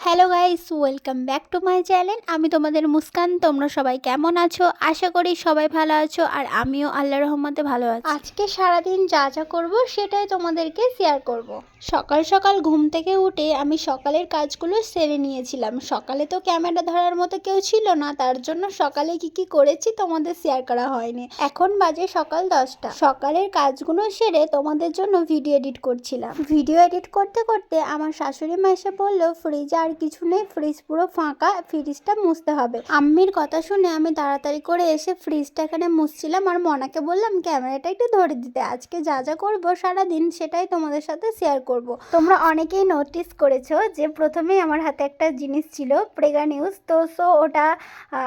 Hello guys, welcome back to my channel. আমি তোমাদের মুস্কান, তোমরা সবাই কেমন আছো? আশা করি সবাই ভালো আছো আর আমিও আল্লাহ রহমতে ভালো আছি। আজকে সারাদিন যা যা করব সেটাই তোমাদেরকে শেয়ার করব। সকাল সকাল ঘুম থেকে উঠে আমি সকালের কাজগুলো সেরে নিয়েছিলাম। সকালে তো ক্যামেরা ধরার মতো কেউ ছিল না, তার জন্য সকালে কি কি করেছি তোমাদের শেয়ার করা হয়নি। এখন বাজে সকাল দশটা। সকালের কাজগুলো সেরে তোমাদের জন্য ভিডিও এডিট করছিলাম। ভিডিও এডিট করতে করতে আমার শাশুড়ি মা এসে বলল ফ্রিজে আর কিছু নেই ফ্রিজ পুরো ফাঁকা ফ্রিজটা মুছতে হবে। আম্মির কথা শুনে আমি তাড়াতাড়ি করে এসে ফ্রিজটা এখানে মুছছিলাম আর মনাকে বললাম, ক্যামেরাটা একটু ধরে দিতে। আজকে যা যা করব সারাদিন সেটাই তোমাদের সাথে শেয়ার করব। তোমরা অনেকেই নোটিস করেছ যে প্রথমেই আমার হাতে একটা জিনিস ছিল প্রেগা নিউজ তো সো ওটা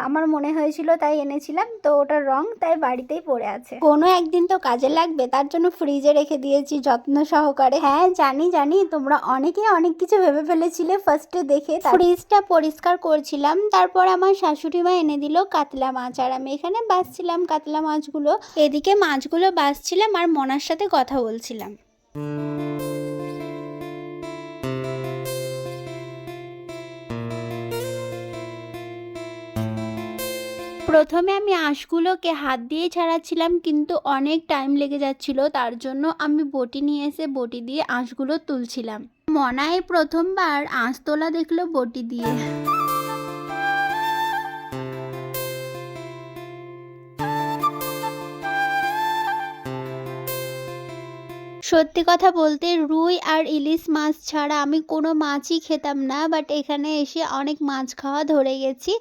আমার মনে হয়েছিল তাই এনেছিলাম। তো ওটার রং তাই বাড়িতেই পড়ে আছে। কোনো একদিন তো কাজে লাগবে তার জন্য ফ্রিজে রেখে দিয়েছি যত্ন সহকারে। হ্যাঁ জানি জানি। তোমরা অনেকেই অনেক কিছু ভেবে ফেলেছিলে ফার্স্টে দেখে ফ্রিজটা পরিষ্কার করছিলাম তারপর আমার শাশুড়ি মা এনে দিল কাতলা মাছ। আর আমি এখানে বাছছিলাম কাতলা মাছগুলো। এদিকে মাছগুলো বাছছিলাম আর মনার সাথে কথা বলছিলাম। প্রথমে আমি আঁশগুলোকে হাত দিয়ে ছাড়াচ্ছিলাম, কিন্তু অনেক টাইম লেগে যাচ্ছিল, তার জন্য আমি বটি নিয়ে এসে বটি দিয়ে আঁশগুলো তুলছিলাম। মনায় প্রথমবার আঁশ তোলা দেখল বটি দিয়ে। সত্যি কথা বলতে রুই আর ইলিশ মাছ ছাড়া আমি কোনো মাছই খেতাম না বাট এখানে এসে অনেক মাছ খাওয়া ধরে গেছি।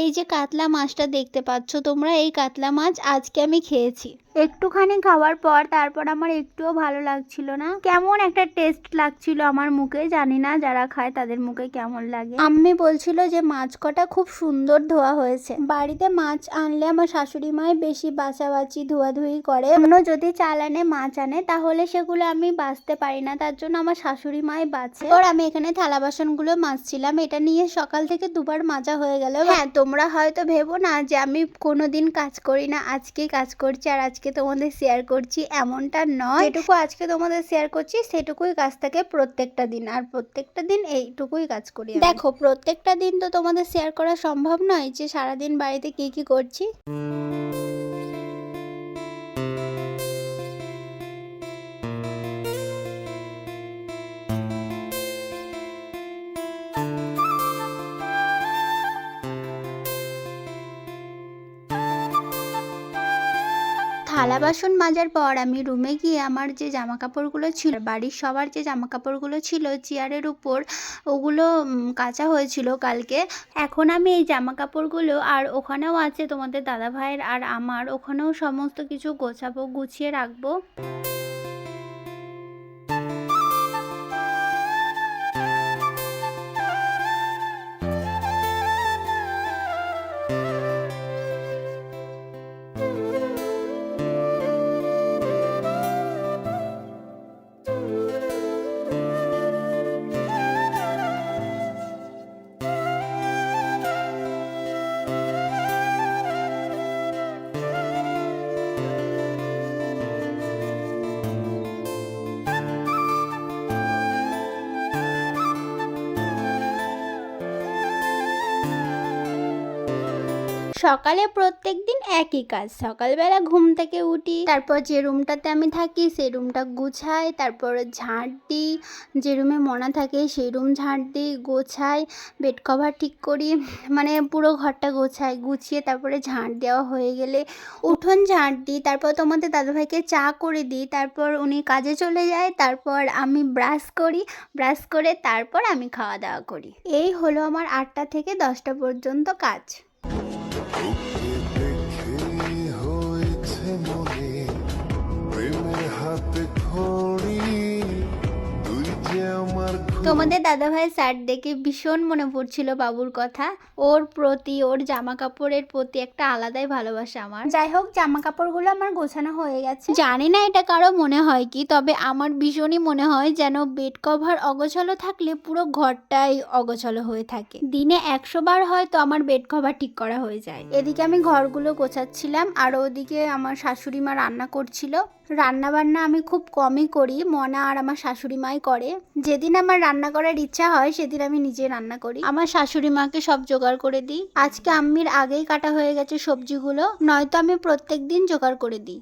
এই যে কাতলা মাছটা দেখতে পাচ্ছ তোমরা, এই কাতলা মাছ আজকে আমি খেয়েছি। একটুখানি খাওয়ার পর তারপর আমার একটুও ভালো লাগছিল না। কেমন একটা টেস্ট লাগছিল আমার মুখে জানি না যারা খায় তাদের মুখে কেমন লাগে। আম্মি বলছিল যে মাছ কটা খুব সুন্দর ধোয়া হয়েছে। বাড়িতে মাছ আনলে আমার শাশুড়ি মাই বেশি বাছাবাছি ধোয়াধুয়ি করে। অন্য যদি চালানে মাছ আনে তাহলে সেগুলো আমি বাঁচতে পারি না তার জন্য আমার শাশুড়ি মাই বাছে ওর আমি এখানে থালা বাসনগুলো মাজছিলাম। এটা নিয়ে সকাল থেকে দুবার মাজা হয়ে গেল। হ্যাঁ তোমরা হয়তো ভেবো না যে আমি কোনোদিন কাজ করি না আজকেই কাজ করছি আর আজকে তোমাদের শেয়ার করছি এমনটা নয়। এটুকু আজকে তোমাদের শেয়ার করছি সেটুকুই কাজ থাকে প্রত্যেকটা দিন। আর প্রত্যেকটা দিন এইটুকুই কাজ করি দেখো প্রত্যেকটা দিন তো তোমাদের শেয়ার করা সম্ভব নয় যে সারাদিন বাড়িতে কি কি করছি। থালা বাসন মাজার পর আমি রুমে গিয়ে আমার যে জামা কাপড়গুলো ছিল বাড়ির সবার যে জামা কাপড়গুলো ছিল চেয়ারের উপর ওগুলো কাঁচা কাচা হয়েছিল কালকে। এখন আমি এই জামা কাপড়গুলো আর ওখানেও আছে তোমাদের দাদা ভাইয়ের আর আমার ওখানেও সমস্ত কিছু গোছাবো গুছিয়ে রাখব। সকালে প্রত্যেক দিন একই কাজ। সকালবেলা ঘুম থেকে উঠি, তারপর যে রুমটাতে আমি থাকি সেই রুমটা গুছাই, তারপর ঝাঁট দিই। যে রুমে মনা থাকে সেই রুম ঝাঁট দিই, গোছাই বেড কভার ঠিক করি মানে পুরো ঘরটা গোছাই, গুছিয়ে তারপরে ঝাঁট দেওয়া হয়ে গেলে উঠোন ঝাঁট দিই, তারপর তোমাদের দাদাভাইকে চা করে দিই, তারপর উনি কাজে চলে যায়, তারপর আমি ব্রাশ করি, ব্রাশ করে তারপর আমি খাওয়া দাওয়া করি। এই হলো আমার আটটা থেকে দশটা পর্যন্ত কাজ। হাতে খড়ি তুই যে আমার তোমাদের দাদাভাই স্যার দেখে ভীষণ মনে পড়ছিল বাবুর কথা। ওর প্রতি ওর জামা কাপড়ের প্রতি একটা আলাদাই ভালোবাসা আমার। যাই হোক জামা কাপড়গুলো আমার গোছানো হয়ে গেছে। জানি না এটা কারও মনে হয় কি তবে আমার ভীষণই মনে হয় যেন বেড কভার অগোছালো থাকলে পুরো ঘরটাই অগোছালো হয়ে থাকে। দিনে একশো বার হয়তো আমার বেড কভার ঠিক করা হয়ে যায়। এদিকে আমি ঘরগুলো গোছাচ্ছিলাম আর ওদিকে আমার শাশুড়ি মা রান্না করছিল। রান্না বান্না আমি খুব কমই করি, মনা আর আমার শাশুড়ি মাই করে। যেদিন আমার রান্না করার ইচ্ছা হয়, সেদিন আমি নিজে রান্না করি। আমার শাশুড়ি মাকে সব জোগাড় করে দিই। আজকে আম্মির আগেই কাটা হয়ে গেছে সবজিগুলো, নয়তো আমি প্রত্যেক দিন জোগাড় করে দিই।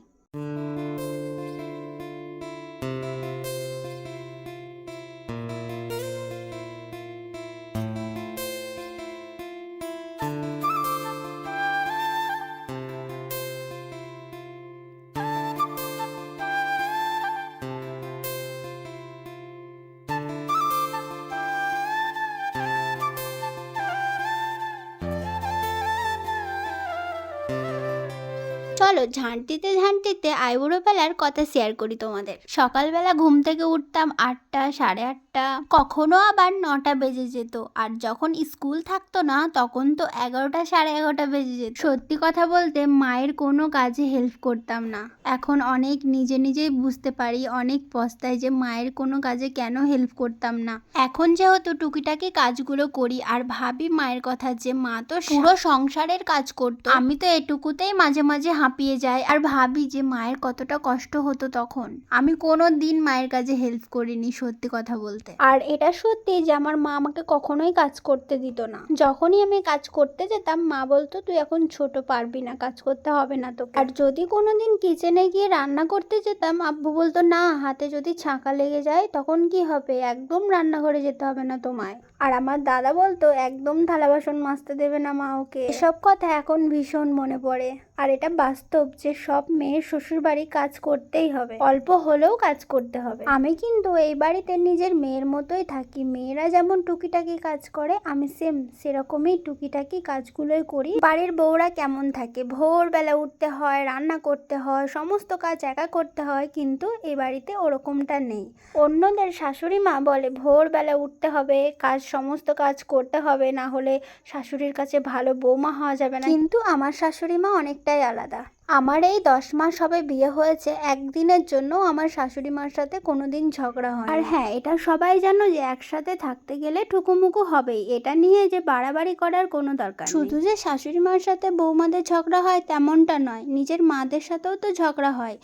চলো ঝাঁটিতে ঝাঁটিতে আইবুড়ো বেলার কথা শেয়ার করি তোমাদের। সকালবেলা ঘুম থেকে উঠতাম আটটা, সাড়ে আটটা, কখনো আবার নটা বেজে যেত। আর যখন স্কুল থাকতো না, তখন তো এগারোটা, সাড়ে এগারোটা বেজে যেত। সত্যি কথা বলতে, মায়ের কোনো কাজে হেল্প করতাম না। এখন অনেক নিজে নিজেই বুঝতে পারি, অনেক পস্তায় যে মায়ের কোনো কাজে কেন হেল্প করতাম না। এখন যেহেতু টুকিটাকি কাজগুলো করি, আর ভাবি মায়ের কথা যে, মা তো পুরো সংসারের কাজ করতো। আমি তো এটুকুতেই মাঝে মাঝে হাঁপিয়ে যাই আর ভাবি যে মায়ের কতটা কষ্ট হতো তখন। আমি কোনো দিন মায়ের কাজে হেল্প করিনি সত্যি কথা বলতে। আর এটা সত্যি যে আমার মা আমাকে কখনোই কাজ করতে দিত না। যখনই আমি কাজ করতে যেতাম, মা বলতো, তুই এখন ছোট পারবি না, কাজ করতে হবে না তোকে। আর যদি কোনোদিন কিচেনে গিয়ে রান্না করতে যেতাম, আব্বু বলতো, না, হাতে যদি ছাঁকা লেগে যায়, তখন কি হবে? একদম রান্নাঘরে যেতে হবে না তোমায়। আর আমার দাদা বলতো, একদম থালা বাসন মাজতে দেবে না মা ওকে। এসব কথা এখন ভীষণ মনে পড়ে। আর এটা বাস্তব যে সব মেয়ের শ্বশুর বাড়ি কাজ করতেই হবে। অল্প হলেও কাজ করতে হবে। আমি কিন্তু এই বাড়িতে নিজের মেয়ের মতোই থাকি। মেয়েরা যেমন টুকিটাকি কাজ করে, আমি সেম সেরকমই টুকিটাকি কাজগুলোই করি। বাড়ির বউরা কেমন থাকে? ভোরবেলা উঠতে হয়, রান্না করতে হয়, সমস্ত কাজ একা করতে হয়, কিন্তু এই বাড়িতে ওরকমটা নেই। অন্যদের শাশুড়ি মা বলে, ভোরবেলা উঠতে হবে, কাজ সমস্ত কাজ করতে হবে, না হলে শাশুড়ির কাছে ভালো বৌমা হওয়া যাবে না। কিন্তু আমার শাশুড়ি মা অনেকটাই আলাদা। আমার এই দশ মাস হবে বিয়ে হয়েছে, একদিনের জন্য আমার শাশুড়ি মার সাথে কোনোদিন ঝগড়া হয় আর হ্যাঁ এটা সবাই জানো যে একসাথে থাকতে গেলে টুকুমুকু হবেই। এটা নিয়ে যে বাড়াবাড়ি করার কোনো দরকার শুধু যে শাশুড়ি মার সাথে বৌমাদের ঝগড়া হয় তেমনটা নয়, নিজের মাদের সাথেও তো ঝগড়া হয়।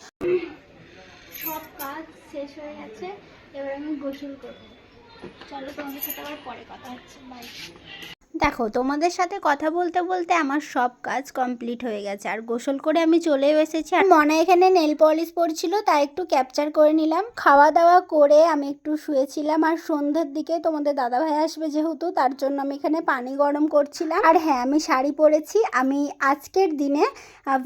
সব কাজ শেষ হয়ে গেছে, এবার আমি গোসল করব। চলো তোমাদের সাথে আবার পরে কথা হচ্ছে বাই দেখো, তোমাদের সাথে কথা বলতে বলতে আমার সব কাজ কমপ্লিট হয়ে গেছে। আর গোসল করে আমি চলেও এসেছি। আর মনে এখানে নেল পলিশ পড়ছিল তাই একটু ক্যাপচার করে নিলাম। খাওয়া দাওয়া করে আমি একটু শুয়েছিলাম, আর সন্ধ্যের দিকে তোমাদের দাদা ভাই আসবে যেহেতু, তার জন্য আমি এখানে পানি গরম করছিলাম। আর হ্যাঁ আমি শাড়ি পরেছি। আমি আজকের দিনে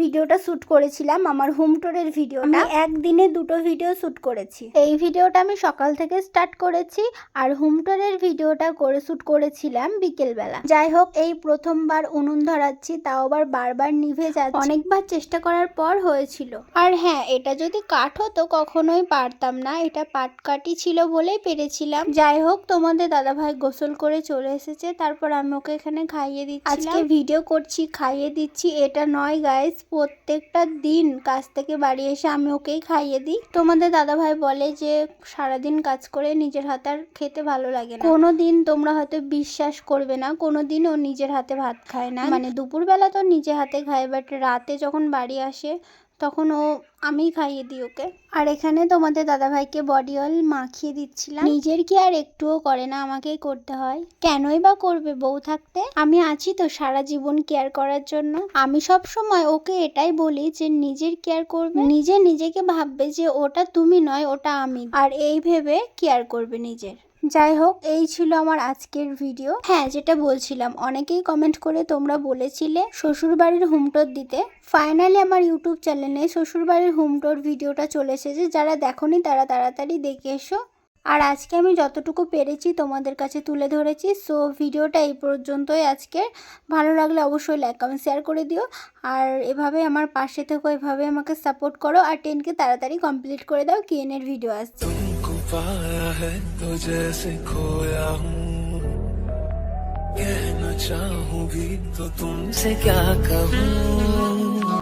ভিডিওটা শ্যুট করেছিলাম, আমার হোম টোরের ভিডিও আমি একদিনে দুটো ভিডিও শ্যুট করেছি। এই ভিডিওটা আমি সকাল থেকে স্টার্ট করেছি, আর হোম টোরের ভিডিওটা করে শ্যুট করেছিলাম বিকেলবেলা। যাই হোক এই প্রথমবার উনুন ধরাচ্ছি তাও আবার বারবার নিভে যাচ্ছে। অনেকবার চেষ্টা করার পর হয়েছিল। আর হ্যাঁ এটা যদি কাঠ হতো কখনোই পারতাম না। এটা পাটকাঠি ছিল বলেই পেরেছিলাম। যাই হোক তোমাদের দাদাভাই গোসল করে চলে এসেছে তারপর আমি ওকে এখানে খাইয়ে দিচ্ছি আজকে ভিডিও করছি খাইয়ে দিচ্ছি। এটা নয় গাইস প্রত্যেকটা দিন কাজ থেকে বাড়ি এসে আমি ওকেই খাইয়ে দিই। তোমাদের দাদাভাই বলে যে সারাদিন কাজ করে নিজের হাতে আর খেতে ভালো লাগে না। কোনো দিন তোমরা হয়তো বিশ্বাস করবে না কোনো দিন ও নিজের হাতে ভাত খায় না। মানে দুপুরবেলা তো নিজে হাতে খায় বাট রাতে যখন বাড়ি আসে তখন ও আমি খাইয়ে দিই ওকে। আর এখানে তোমাদের দাদাভাইকে বডি অয়েল মাখিয়ে দিচ্ছিলাম। নিজের কি আর একটুও করে না আমাকেই করতে হয়। কেনই বা করবে বউ থাকতে? আমি আছি তো সারা জীবন কেয়ার করার জন্য। আমি সব সময় ওকে এটাই বলি যে নিজের কেয়ার করবে। নিজে নিজেকে ভাববে যে ওটা তুমি নয় ওটা আমি। আর এই ভেবে কেয়ার করবে নিজের। যাই হোক, এই ছিল আমার আজকের ভিডিও হ্যাঁ যেটা বলছিলাম, অনেকেই কমেন্ট করে তোমরা বলেছিলে শ্বশুরবাড়ির হোমটোর দিতে। ফাইনালি আমার ইউটিউব চ্যানেলে শ্বশুরবাড়ির হোমটোর ভিডিওটা চলে এসেছে। যারা দেখনি, তারা তাড়াতাড়ি দেখে এসো। আর আজকে আমি যতটুকু পেরেছি তোমাদের কাছে তুলে ধরেছি। সো ভিডিওটা এই পর্যন্তই আজকের। ভালো লাগলে অবশ্যই লাইক কমেন্ট শেয়ার করে দিও। আর এভাবে আমার পাশে থেকে, এভাবে আমাকে সাপোর্ট করো। আর টেনকে তাড়াতাড়ি কমপ্লিট করে দাও। কিএনের ভিডিও আসছে। पाया है तो जैसे खोया हूँ। कहना चाहूँगी तो तुमसे क्या कहूँ?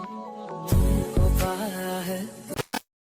तुमको पाया है